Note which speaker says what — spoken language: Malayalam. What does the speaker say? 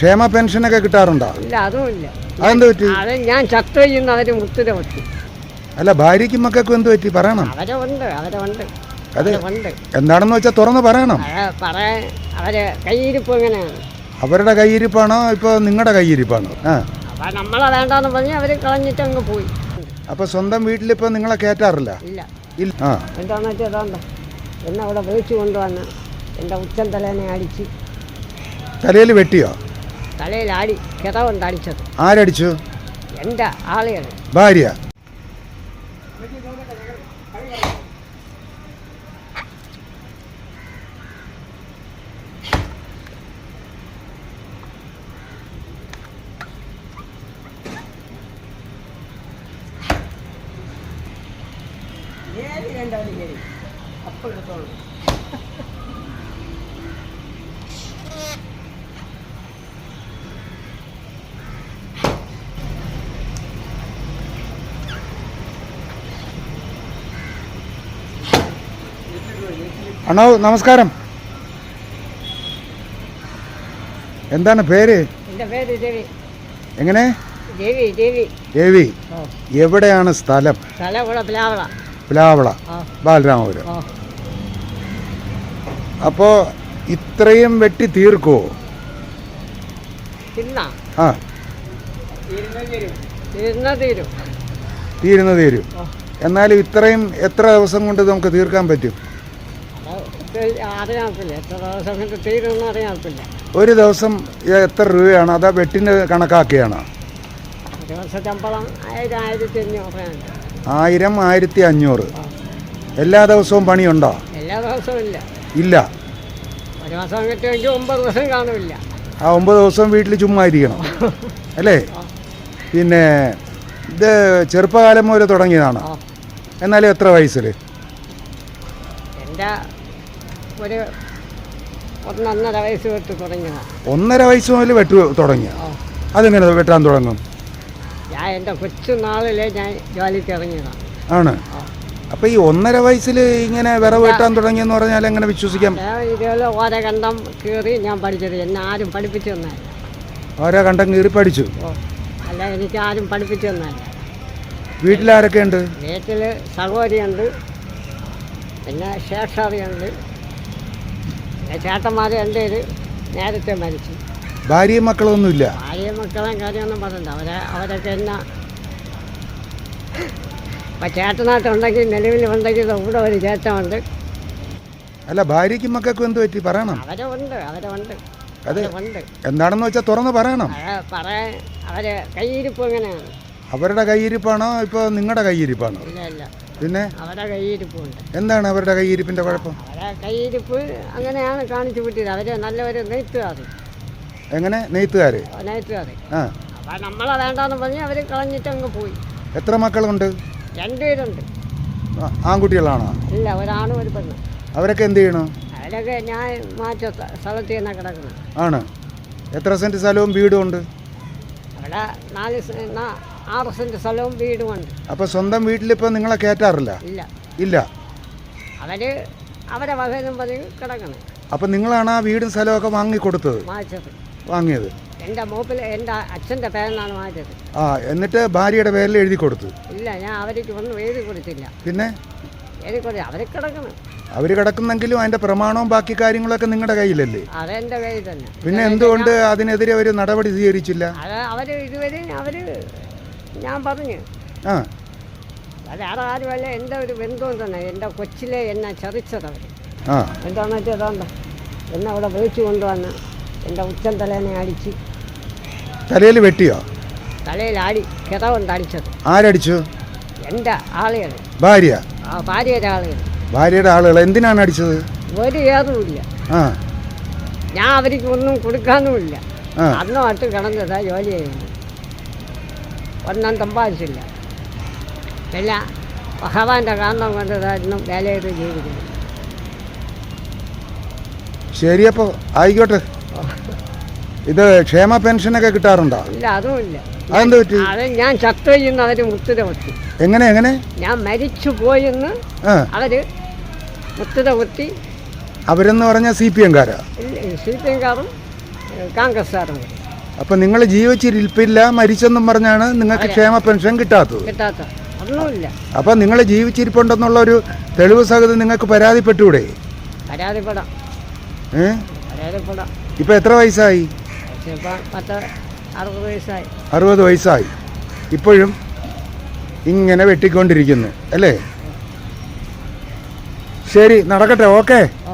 Speaker 1: ക്ഷേമ പെൻഷനൊക്കെ കിട്ടാറുണ്ടോ?
Speaker 2: ഇല്ല
Speaker 1: അതെന്ത് പറ്റി?
Speaker 2: അത് ഞാൻ ചത്തു ചെയ്യുന്ന അവർ മുത്തിര വെട്ടി
Speaker 1: അല്ല ഭാര്യയ്ക്കും മക്കൾക്കും എന്ത് പറ്റി? പറയണം.
Speaker 2: അവരെ ഉണ്ട് അവരെ ഉണ്ട്.
Speaker 1: അതെ
Speaker 2: ഉണ്ട്.
Speaker 1: എന്താണെന്ന് വെച്ചാൽ തുറന്ന് പറയണം.
Speaker 2: അത് പറയാൻ അവരെ കയ്യിരിപ്പ് എങ്ങനെയാണ്?
Speaker 1: അവരുടെ കയ്യിരിപ്പാണോ? ഇപ്പോൾ നിങ്ങളുടെ കയ്യിരിപ്പാണോ? ആ.
Speaker 2: അപ്പം നമ്മളെ വേണ്ടാന്ന് പറഞ്ഞ് അവർ കളഞ്ഞിട്ട് അങ്ങ് പോയി.
Speaker 1: അപ്പോൾ സ്വന്തം വീട്ടിലിപ്പോൾ നിങ്ങളെ കേറ്റാറില്ല?
Speaker 2: ഇല്ല.
Speaker 1: ഇല്ല. ആ.
Speaker 2: എന്താണെന്ന് വെച്ചാൽ അതാണ്ട എന്നെ അവിടെ വിളിച്ചു കൊണ്ടുവന്ന് എന്റെ ഉച്ചൻ തലേനെ അടിച്ച്.
Speaker 1: തലയിൽ വെട്ടിയോ?
Speaker 2: തലയിലാടി കിതവുണ്ട് അടിച്ചത്
Speaker 1: ആരടിച്ചു?
Speaker 2: എന്റെ ആളുകൾ
Speaker 1: ഭാര്യ.
Speaker 2: അപ്പം എടുത്തോളൂ.
Speaker 1: അണ്ണോ നമസ്കാരം. എന്താണ് പേര്? എങ്ങനെ?
Speaker 2: രവി രവി.
Speaker 1: എവിടെയാണ് സ്ഥലം?
Speaker 2: പ്ലാവള.
Speaker 1: ബാലരാമപുരം.
Speaker 2: അപ്പോ
Speaker 1: അപ്പോൾ ഇത്രയും വെട്ടി തീർക്കുമോ ആ.
Speaker 2: തിരുന്ന തീരും.
Speaker 1: എന്നാലും ഇത്രയും എത്ര ദിവസം കൊണ്ട് നമുക്ക് തീർക്കാൻ പറ്റും?
Speaker 2: അറിയാത്തില്ല എത്ര ദിവസം കൊണ്ട് തീരുമെന്ന് അറിയാത്തില്ല
Speaker 1: ഒരു ദിവസം എത്ര രൂപയാണ്? അതാ വെട്ടിന് കണക്കാക്കിയാണ്.
Speaker 2: ഒരു വർഷം ശമ്പളം ആയിരം ആയിരത്തി അഞ്ഞൂറ്
Speaker 1: ആയിരം ആയിരത്തി അഞ്ഞൂറ് എല്ലാ ദിവസവും പണിയുണ്ടോ?
Speaker 2: എല്ലാ ദിവസവും ഇല്ല.
Speaker 1: ഇല്ല.
Speaker 2: ഒരു ദിവസം കിട്ടുമെങ്കിൽ ഒമ്പത് ദിവസം കാണില്ല
Speaker 1: ആ ഒമ്പത് ദിവസം വീട്ടിൽ ചുമ്മാ ഇരിക്കണം. അല്ലേ? പിന്നെ ഇത് ചെറുപ്പകാലം മുതൽ തുടങ്ങിയതാണ്? എന്നാലും എത്ര വയസ്സിൽ
Speaker 2: എന്റെ ഒരു ഒന്നൊന്നര വയസ്സ് തൊട്ട് തുടങ്ങിയതാണ്
Speaker 1: ഒന്നര വയസ്സ് മുതൽ വെട്ട് തുടങ്ങിയ? അതെങ്ങനെ വെട്ടാൻ തുടങ്ങും?
Speaker 2: ഞാൻ എന്റെ കൊച്ചു നാളിലെ ഞാൻ ജോലിക്ക് ഇറങ്ങിയതാണ്
Speaker 1: ആണ്. അപ്പൊ ഈ ഒന്നര വയസ്സിൽ ഇങ്ങനെ വിറവ് വെട്ടാൻ തുടങ്ങിയെന്ന് പറഞ്ഞാൽ എങ്ങനെ വിശ്വസിക്കാം?
Speaker 2: ഇതുപോലെ ഓരോ കണ്ടം കീറി ഞാൻ പഠിച്ചത്. എന്നെ ആരും പഠിപ്പിച്ചു തന്നല്ല
Speaker 1: ഓരോ കണ്ടം കീറി പഠിച്ചു.
Speaker 2: അല്ല എനിക്ക് ആരും പഠിപ്പിച്ചു തന്നല്ല
Speaker 1: വീട്ടിലാരൊക്കെ ഉണ്ട്?
Speaker 2: വീട്ടിൽ സഹോദരിയുണ്ട്. പിന്നെ ശേഷറിയുണ്ട്. ചേട്ടന്മാർ എന്റെ ഒരു നേരത്തെ മരിച്ചു.
Speaker 1: ഭാര്യയും മക്കളൊന്നുമില്ല?
Speaker 2: ഭാര്യ മക്കളെ കാര്യമൊന്നും പറയണ്ട. അവരെ അവരൊക്കെ എന്നാ? ഇപ്പം ചേട്ടനായിട്ടുണ്ടെങ്കിൽ നിലവിലുണ്ടെങ്കിൽ ഇവിടെ ഒരു ചേട്ടനുണ്ട്.
Speaker 1: അല്ല ഭാര്യയ്ക്കും മക്കൾക്കും എന്ത് പറ്റി? പറയണം.
Speaker 2: അവരുണ്ട് അവരുണ്ട്
Speaker 1: അത്.
Speaker 2: ഉണ്ട്.
Speaker 1: എന്താണെന്ന് വെച്ചാൽ തുറന്ന് പറയണം.
Speaker 2: പറയാൻ അവരെ കയ്യിരിപ്പ് എങ്ങനെയാണ്?
Speaker 1: അവരുടെ കയ്യിരിപ്പാണോ? ഇപ്പോൾ നിങ്ങളുടെ കയ്യിരിപ്പാണോ?
Speaker 2: ഇല്ല ഇല്ല.
Speaker 1: പിന്നെ?
Speaker 2: അവരുടെ കയ്യിരിപ്പുണ്ട്
Speaker 1: എന്താണ് അവരുടെ കൈയിരിപ്പിന്റെ കുഴപ്പം?
Speaker 2: കയ്യിരിപ്പ് അങ്ങനെയാണ് കാണിച്ചു വിട്ടത് അവർ നല്ലൊരു നെയ്ത്തുകാർ
Speaker 1: എങ്ങനെ? നെയ്ത്തുകാര്?
Speaker 2: നെയ്ത്തുകാർ
Speaker 1: ആ.
Speaker 2: അപ്പം നമ്മളെ വേണ്ടെന്ന് പറഞ്ഞ് അവർ കളഞ്ഞിട്ട് അങ്ങ് പോയി.
Speaker 1: എത്ര മക്കളുണ്ട്?
Speaker 2: രണ്ടുപേരുണ്ട്.
Speaker 1: ആൺകുട്ടികളാണോ?
Speaker 2: ഇല്ല ഒരാണും ഒരു പെണ്ണ്.
Speaker 1: അവരൊക്കെ എന്ത് ചെയ്യണോ?
Speaker 2: അവരൊക്കെ ഞാൻ മാറ്റ സ്ഥ- സ്ഥലത്ത് തന്നെ കിടക്കുന്നത്
Speaker 1: ആണ്. എത്ര സെന്റ് സ്ഥലവും വീടും ഉണ്ട്?
Speaker 2: അവിടെ നാല് ആറ് സെന്റ് സ്ഥലവും വീടുമുണ്ട്
Speaker 1: അപ്പൊ സ്വന്തം വീട്ടിലിപ്പോ നിങ്ങളെ കയറ്റാറില്ല
Speaker 2: ഇല്ല.
Speaker 1: ഇല്ല.
Speaker 2: അവർ അവരെ വകയെന്നും പറഞ്ഞ് കിടക്കണം.
Speaker 1: അപ്പൊ നിങ്ങളാണ് ആ വീടും സ്ഥലമൊക്കെ വാങ്ങിക്കൊടുത്തത്?
Speaker 2: വാങ്ങിച്ചത്
Speaker 1: വാങ്ങിയത്.
Speaker 2: എന്റെ മൂപ്പിൽ എന്റെ അച്ഛന്റെ പേരിലാണ് മാറ്റത്
Speaker 1: ആ എന്നിട്ട് ഭാര്യയുടെ പേരിൽ എഴുതി കൊടുത്തു?
Speaker 2: ഇല്ല ഞാൻ അവർക്ക് ഒന്നും എഴുതി കൊടുത്തില്ല.
Speaker 1: പിന്നെ?
Speaker 2: എഴുതി അവർ കിടക്കണം.
Speaker 1: അവർ കിടക്കുന്നെങ്കിലും അതിന്റെ പ്രമാണവും ബാക്കി കാര്യങ്ങളൊക്കെ നിങ്ങളുടെ കയ്യിലല്ലേ?
Speaker 2: അതെന്റെ കയ്യിൽ തന്നെ.
Speaker 1: പിന്നെ എന്തുകൊണ്ട് അതിനെതിരെ ഒരു നടപടി സ്വീകരിച്ചില്ല?
Speaker 2: അത് അവർ ഇതുവരെ അവർ ഞാൻ പറഞ്ഞു.
Speaker 1: ആ.
Speaker 2: അത് വേറെ ആരുമല്ല എന്റെ ഒരു ബന്ധുവും തന്നെ എന്റെ കൊച്ചിലെ എന്നെ ചതിച്ചത്
Speaker 1: ആ.
Speaker 2: എന്താണെന്ന് വെച്ചാൽ അതാണ്ട എന്നെ അവിടെ വിളിച്ചു കൊണ്ടുവന്ന് എന്റെ ഉച്ചൻ തലേനെ അടിച്ച്.
Speaker 1: തലയിൽ വെട്ടിയോ?
Speaker 2: തലയിൽ ആടി കിതവുണ്ട് അടിച്ചത്
Speaker 1: ആരടിച്ചു?
Speaker 2: എന്റെ ആളുകൾ
Speaker 1: ഭാര്യ?
Speaker 2: ആ ഭാര്യയുടെ ആളുകൾ
Speaker 1: ഭാര്യയുടെ ആളുകൾ എന്തിനാണ് അടിച്ചത്?
Speaker 2: ഒരു ഏതുമില്ല
Speaker 1: ആ.
Speaker 2: ഞാൻ അവർക്ക് ഒന്നും കൊടുക്കാനുമില്ല.
Speaker 1: ആ.
Speaker 2: അന്നുമായിട്ട് കിടന്നതാ ജോലി ചെയ്യുന്നത് ഒന്നും സമ്പാദിച്ചില്ല. പിന്നെ ഭഗവാന്റെ കാരണം കൊണ്ട് ഇതായിരുന്നു ഇന്നും വേല ചെയ്ത് ജീവിക്കുന്നു
Speaker 1: ശരിയപ്പോൾ ആയിക്കോട്ടെ. ഇത് ക്ഷേമ പെൻഷനൊക്കെ കിട്ടാറുണ്ടോ?
Speaker 2: ഇല്ല അതുമില്ല ഇല്ല.
Speaker 1: അതെന്ത് പറ്റി?
Speaker 2: അത് ഞാൻ ചത്തു ചെയ്യുന്ന അവർ മുത്തുര കുത്തി
Speaker 1: എങ്ങനെ എങ്ങനെ?
Speaker 2: ഞാൻ മരിച്ചു പോയെന്ന്
Speaker 1: ആ.
Speaker 2: അവർ മുത്തുര കുത്തി
Speaker 1: അവരെന്ന് പറഞ്ഞാൽ സി പി എംകാരാ
Speaker 2: സി പി എംകാരും കോൺഗ്രസ്സുകാരും
Speaker 1: അപ്പം നിങ്ങൾ ജീവിച്ചിരിപ്പില്ല മരിച്ചെന്നും പറഞ്ഞാണ് നിങ്ങൾക്ക് ക്ഷേമ പെൻഷൻ കിട്ടാത്തത്.
Speaker 2: കിട്ടാത്ത ഒന്നുമില്ല
Speaker 1: അപ്പം നിങ്ങൾ ജീവിച്ചിരിപ്പുണ്ടെന്നുള്ള ഒരു തെളിവ് സഹിതം നിങ്ങൾക്ക് പരാതിപ്പെട്ടൂടെ
Speaker 2: പരാതിപ്പെടാം.
Speaker 1: ഏ?
Speaker 2: പരാതിപ്പെടാം.
Speaker 1: ഇപ്പം എത്ര വയസ്സായി?
Speaker 2: പക്ഷേ ഇപ്പം പത്ത് അറുപത് വയസ്സായി.
Speaker 1: അറുപത് വയസ്സായി. ഇപ്പോഴും ഇങ്ങനെ വെട്ടിക്കൊണ്ടിരിക്കുന്നു അല്ലേ? ശരി നടക്കട്ടെ ഓക്കേ?
Speaker 2: ഓ